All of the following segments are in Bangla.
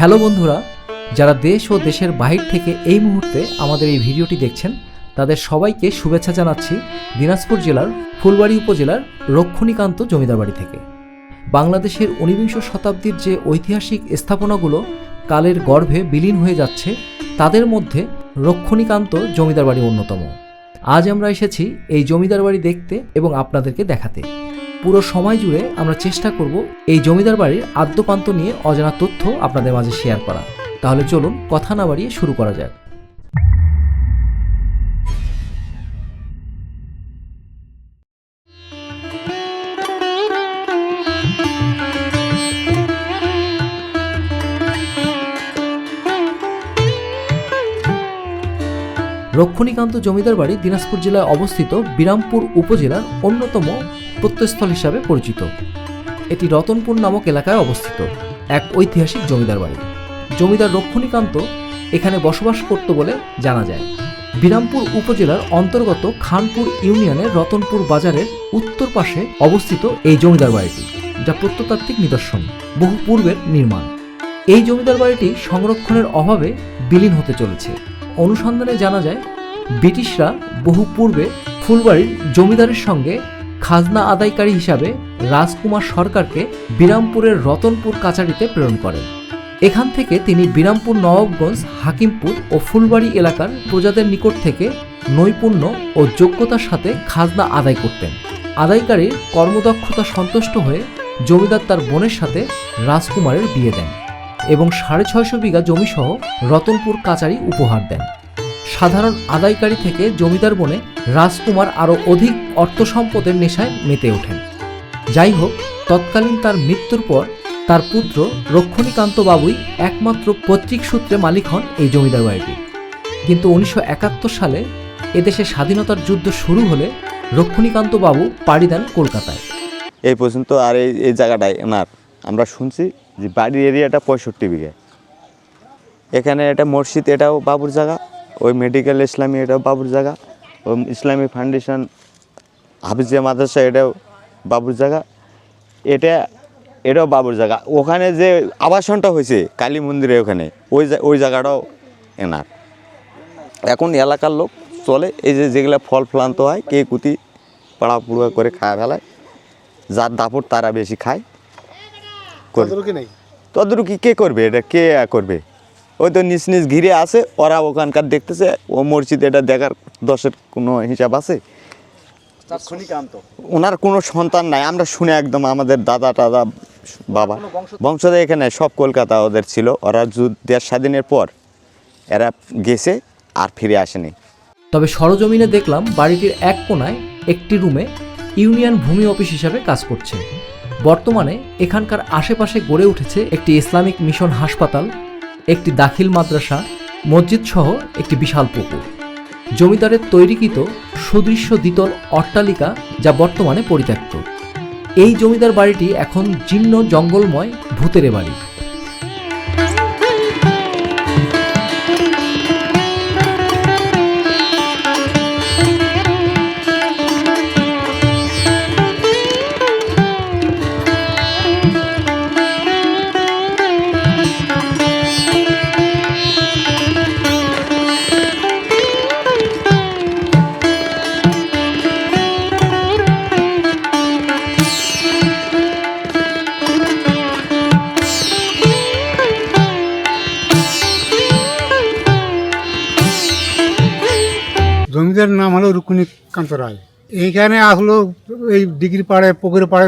হ্যালো বন্ধুরা, যারা দেশ ও দেশের বাহির থেকে এই মুহূর্তে আমাদের এই ভিডিওটি দেখছেন, তাদের সবাইকে শুভেচ্ছা জানাচ্ছি দিনাজপুর জেলার ফুলবাড়ি উপজেলার রক্ষণীকান্ত জমিদার বাড়ি থেকে। বাংলাদেশের ঊনবিংশ শতাব্দীর যে ঐতিহাসিক স্থাপনাগুলো কালের গর্ভে বিলীন হয়ে যাচ্ছে, তাদের মধ্যে রক্ষণীকান্ত জমিদার বাড়ি অন্যতম। আজ আমরা এসেছি এই জমিদার বাড়ি দেখতে এবং আপনাদেরকে দেখাতে। পুরো সময় জুড়ে আমরা চেষ্টা করব এই জমিদার বাড়ির আদ্যপান্ত নিয়ে অজানা তথ্য আপনাদের মাঝে শেয়ার করা। তাহলে চলুন কথা না বাড়িয়ে শুরু করা যাক। রক্ষণীকান্ত জমিদার বাড়ি দিনাজপুর জেলায় অবস্থিত বিরামপুর উপজেলার অন্যতম প্রত্যস্থল হিসাবে পরিচিত। এটি রতনপুর নামক এলাকায় অবস্থিত এক ঐতিহাসিক জমিদার বাড়ি। জমিদার রক্ষণীকান্ত এখানে বসবাস করত বলে জানা যায়। বিরামপুর উপজেলার অন্তর্গত খানপুর ইউনিয়নের রতনপুর বাজারের উত্তর পাশে অবস্থিত এই জমিদার বাড়িটি, যা প্রত্নতাত্ত্বিক নিদর্শন, বহু পূর্বের নির্মাণ। এই জমিদার বাড়িটি সংরক্ষণের অভাবে বিলীন হতে চলেছে। অনুসন্ধানে জানা যায়, ব্রিটিশরা বহু পূর্বে ফুলবাড়ির জমিদারের সঙ্গে খাজনা আদায়কারী হিসাবে রাজকুমার সরকারকে বিরামপুরের রতনপুর কাচারিতে প্রেরণ করেন। এখান থেকে তিনি বিরামপুর নবাবগঞ্জ, হাকিমপুর ও ফুলবাড়ি এলাকার প্রজাদের নিকট থেকে নৈপুণ্য ও যোগ্যতার সাথে খাজনা আদায় করতেন। আদায়কারীর কর্মদক্ষতা সন্তুষ্ট হয়ে জমিদার তার বোনের সাথে রাজকুমারের বিয়ে দেন এবং সাড়ে ছয়শো বিঘা জমিসহ রতনপুর কাচারি উপহার দেন। সাধারণ আদায়কারী থেকে জমিদার বনে রাজকুমার আরও অধিক অর্থ সম্পদের নেশায় মেতে ওঠেন। যাই হোক, তৎকালীন তার মৃত্যুর পর তার পুত্র রক্ষণীকান্ত বাবুই একমাত্র পৈতৃক সূত্রে মালিক হন এই জমিদার বাড়িটি। কিন্তু উনিশশো একাত্তর সালে এদেশে স্বাধীনতার যুদ্ধ শুরু হলে রক্ষণীকান্ত বাবু পাড়ি দেন কলকাতায়। এই পর্যন্ত আর এই এই জায়গাটায় ওনার আমরা শুনছি যে বাড়ির এরিয়াটা পঁয়ষট্টি বিঘে। এখানে এটা মসজিদ, এটাও বাবুর জায়গা। ওই মেডিকেল ইসলামী এটাও বাবুর জায়গা। ওই ইসলামী ফাউন্ডেশন হাফিজিয়া মাদ্রাসা এটাও বাবুর জায়গা। এটা এটাও বাবুর জায়গা। ওখানে যে আবাসনটা হয়েছে কালী মন্দিরে ওখানে ওই ওই জায়গাটাও এনার। এখন এলাকার লোক চলে এই যে যেগুলো ফল ফলান্ত হয় কে কুতি পাড়া পুড়া করে খায় ফেলায় যার দাপট তারা বেশি খায় তদ্রুকি কে করবে? এটা কে করবে? ওই তো নিজ নিজ ঘিরে আছে ওরা ওখানকার দেখতেছে ও মসজিদ এটা দেখার দশের কোনো হিসাব আছে? ওনার কোনো সন্তান নাই আমরা শুনে একদম আমাদের দাদা টাদা বাবা। বংশধর? এখানে সব কলকাতা ওদের ছিল। ওরা দেশ স্বাধীনের পর এরা গেছে আর ফিরে আসেনি। তবে সরজমিনে দেখলাম বাড়িটির এক কোণায় একটি রুমে ইউনিয়ন ভূমি অফিস হিসাবে কাজ করছে। বর্তমানে এখানকার আশেপাশে গড়ে উঠেছে একটি ইসলামিক মিশন হাসপাতাল একটি দাখিল মাদ্রাসা মসজিদ সহ একটি বিশাল পুকুর। জমিদারের তৈরিকৃত সুদৃশ্য দ্বিতল অট্টালিকা যা বর্তমানে পরিত্যক্ত। এই জমিদার বাড়িটি এখন জীর্ণ জঙ্গলময় ভূতেরে বাড়ি। জমিদার নাম হলো রুকুনিকান্ত রায়। এইখানে আসলো এই ডিগ্রি পাড়ে পুকুরের পাড়ে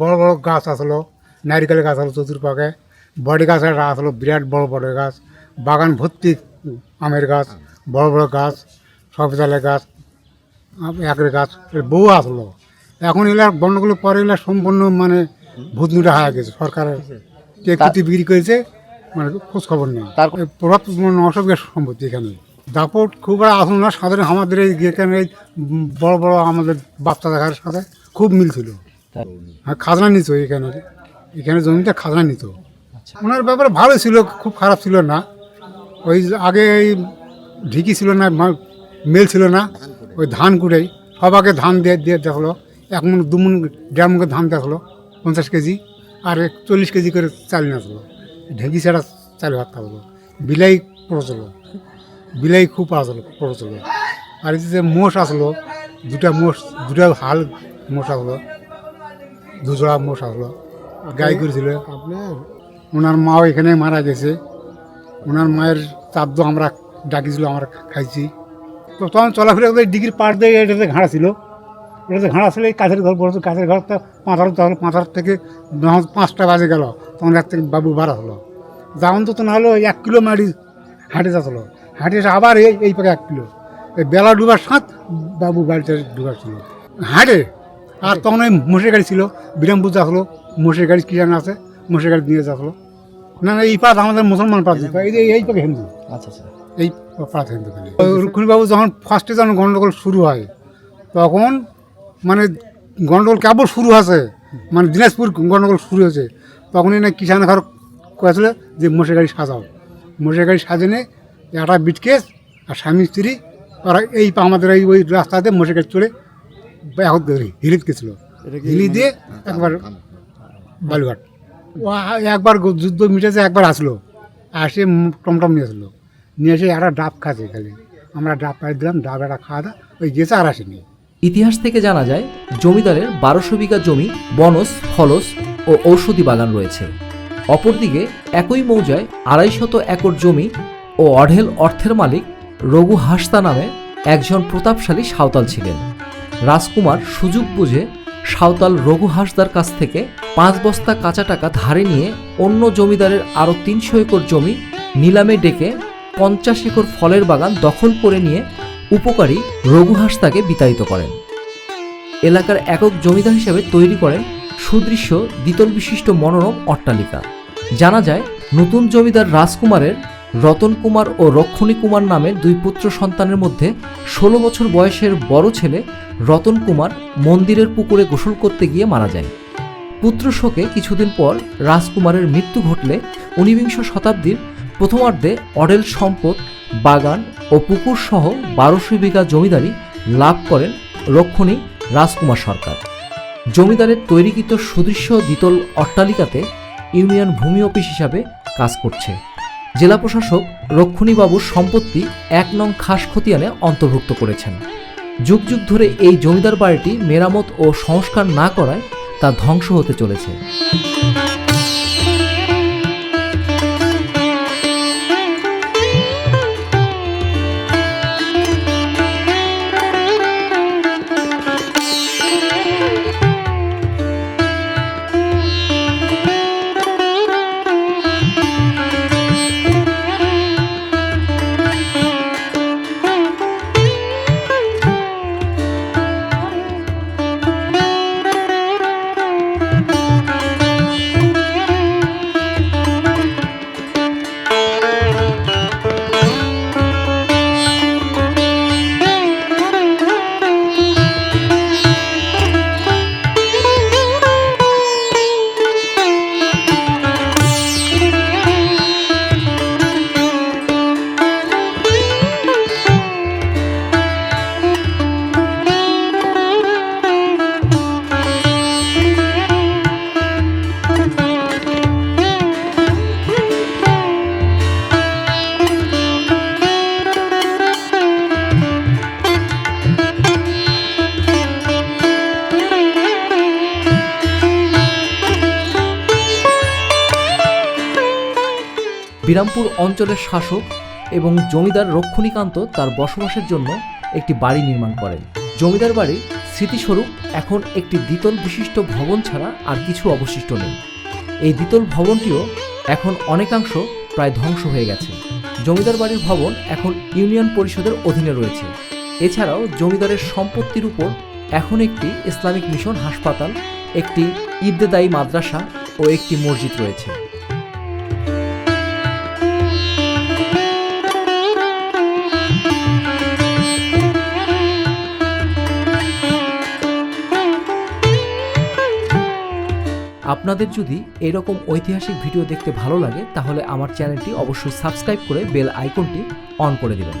বড় বড় গাছ আসলো নারিকেল গাছ আসলো চতুর্পাকে বড়ি গাছ একটা আসলো বিরাট বড় বড় গাছ বাগান ভর্তি আমের গাছ বড় বড় গাছ সবজালের গাছ একের গাছ এর বউ আসলো। এখন এগুলা বন্যগুলো পরে এগুলা সম্পূর্ণ মানে ভূতনুটা হয়ে গেছে সরকারের কে কুতি বিক্রি করেছে মানে খোঁজ খবর নেই তার প্রভাব অসুবিধার সম্পত্তি এখানে। দাপট খুব আর আসল না সাধারণ আমাদের এই এখানে এই বড় বড় আমাদের বাচ্চা দেখার সাথে খুব মিল ছিল। হ্যাঁ খাজনা নিত এখানে। এখানে জমিটা খাজনা নিত। ওনার ব্যাপারে ভালো ছিল খুব খারাপ ছিল না। ওই আগে এই ঢিকি ছিল না মেল ছিল না। ওই ধান কুড়াই সবাকে ধান দিয়ে দিয়ে দেখল। এক মন দু মন দেড় করে ধান দেখল পঞ্চাশ কেজি। আর এক চল্লিশ কেজি করে চাল নিয়ে আসলো। ঢেঁকি ছাড়া চালু হাত থাকল বিলাই পড়েছিল বিলাই খুব আসলো পড়েছিল আর এই যে মোষ আসলো দুটা মোষ দুটা হাল মোষ আসলো দুজোড়া মোষ আসলো। গাই করেছিল। আপনার ওনার মাও এখানে মারা গেছে। ওনার মায়ের চাদ্য আমরা ডাকিছিল আমরা খাইছি। তো তখন চলাফেরা করে ডিগ্রির পাড় দিয়ে এটাতে ঘাড়া ছিল। এটাতে ঘাড়া ছিল এই কাছের ঘর পড়েছে কাছের ঘর তো পাঁচার তখন পাঁচার থেকে পাঁচটা বাজে গেল। তখন এক থেকে বাবু বাড়া হলো যেমন তো না হলো এক কিলো মাটি হাঁটে যাচ্ছিল। হাঁটে এসে আবার এই এই পাকে এক কিলো। এই বেলা ডুবার সাত বাবু গাড়িতে ডুবার ছিল। হাঁটে। আর তখন ওই মোষের গাড়ি ছিল। বিরামপুর যাচ্ছিল মোষের গাড়ি কি জানা আছে? মোষের গাড়ি নিয়ে যাচ্ছিল না না এই পাত আমাদের মুসলমান পাত এই যে- এই পাকে হিন্দু। আচ্ছা আচ্ছা। এই পাত হিন্দু খালি। রুক্মিণীবাবু যখন ফার্স্টে যখন গন্ডগোল শুরু হয় তখন মানে গন্ডগোল কেবল শুরু হয়েছে? মানে দিনাজপুর গণ্ডগোল শুরু হয়েছে। তখনই না কিষান ঘর কয়েছিল যে মোষের গাড়ি সাজাও। মোষের গাড়ি সাজিয়ে একটা বিটকেস আর স্বামী স্ত্রী ওরা এই আমাদের এই ওই রাস্তাতে মোষের গাড়ি চলে এখন হিলিত গেছিল হিলি দিয়ে একবার বালুঘাট ও একবার যুদ্ধ মিটেছে একবার আসলো আসে টমটম নিয়ে আসলো নিয়ে এসে একটা ডাব খাচ্ছে খালি আমরা ডাব পাই দিলাম ডাব একটা খাওয়া দাওয়া ওই গেছে আর আসেনি ইতিহাস থেকে জানা যায় জমিদারের বারোশো বিঘা জমি বনস ফলস ও ঔষধি বাগান রয়েছে অপরদিকে একই মৌজায় আড়াইশত একর জমি ও অঢেল অর্থের মালিক রঘু হাসতা নামে একজন প্রতাপশালী সাঁওতাল ছিলেন। রাজকুমার সুযোগ বুঝে সাঁওতাল রঘু হাসদার কাছ থেকে পাঁচ বস্তা কাঁচা টাকা ধারে নিয়ে অন্য জমিদারের আরও তিনশো একর জমি নিলামে ডেকে পঞ্চাশ একর ফলের বাগান দখল করে নিয়ে উপকারী রঘু হাসদাকে বিতাড়িত করেন। এলাকার একক জমিদার হিসেবে তৈরি করেন সুদৃশ্য দ্বিতল বিশিষ্ট মনোরম অট্টালিকা। জানা যায়, নতুন জমিদার রাজকুমারের রতন কুমার ও রক্ষণী কুমার নামের দুই পুত্র সন্তানের মধ্যে ষোলো বছর বয়সের বড় ছেলে রতন কুমার মন্দিরের পুকুরে গোসল করতে গিয়ে মারা যায়। পুত্র শোকে কিছুদিন পর রাজকুমারের মৃত্যু ঘটলে ঊনবিংশ শতাব্দীর প্রথমার্ধে অডেল সম্পদ, বাগান ও পুকুর সহ বারোশো বিঘা জমিদারি লাভ করেন রক্ষণী রাজকুমার সরকার। জমিদারের তৈরিকৃত সুদৃশ্য দ্বিতল অট্টালিকাতে ইউনিয়ন ভূমি অফিস হিসাবে কাজ করছে। জেলা প্রশাসক রক্ষণীবাবুর সম্পত্তি এক নং খাস খতিয়ানে অন্তর্ভুক্ত করেছেন। যুগ যুগ ধরে এই জমিদার বাড়িটি মেরামত ও সংস্কার না করায় তা ধ্বংস হতে চলেছে। বিরামপুর অঞ্চলের শাসক এবং জমিদার রক্ষণীকান্ত তার বসবাসের জন্য একটি বাড়ি নির্মাণ করেন। জমিদার বাড়ির স্মৃতিস্বরূপ এখন একটি দ্বিতল বিশিষ্ট ভবন ছাড়া আর কিছু অবশিষ্ট নেই। এই দ্বিতল ভবনটিও এখন অনেকাংশ প্রায় ধ্বংস হয়ে গেছে। জমিদার বাড়ির ভবন এখন ইউনিয়ন পরিষদের অধীনে রয়েছে। এছাড়াও জমিদারের সম্পত্তির উপর এখন একটি ইসলামিক মিশন হাসপাতাল, একটি ইবতেদায়ী মাদ্রাসা ও একটি মসজিদ রয়েছে। আপনাদের যদি এরকম ঐতিহাসিক ভিডিও দেখতে ভালো লাগে, তাহলে আমার চ্যানেলটি অবশ্যই সাবস্ক্রাইব করে বেল আইকনটি অন করে দেবেন।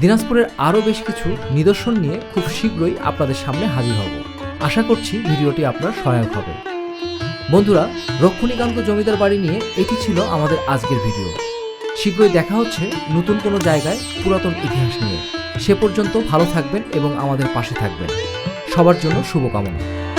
দিনাজপুরের আরও বেশ কিছু নিদর্শন নিয়ে খুব শীঘ্রই আপনাদের সামনে হাজির হব। আশা করছি ভিডিওটি আপনার সহায়ক হবে। বন্ধুরা, রক্ষণীকান্ত জমিদার বাড়ি নিয়ে এটি ছিল আমাদের আজকের ভিডিও। শীঘ্রই দেখা হচ্ছে নতুন কোনো জায়গায় পুরাতন ইতিহাস নিয়ে। সে পর্যন্ত ভালো থাকবেন এবং আমাদের পাশে থাকবেন। সবার জন্য শুভকামনা।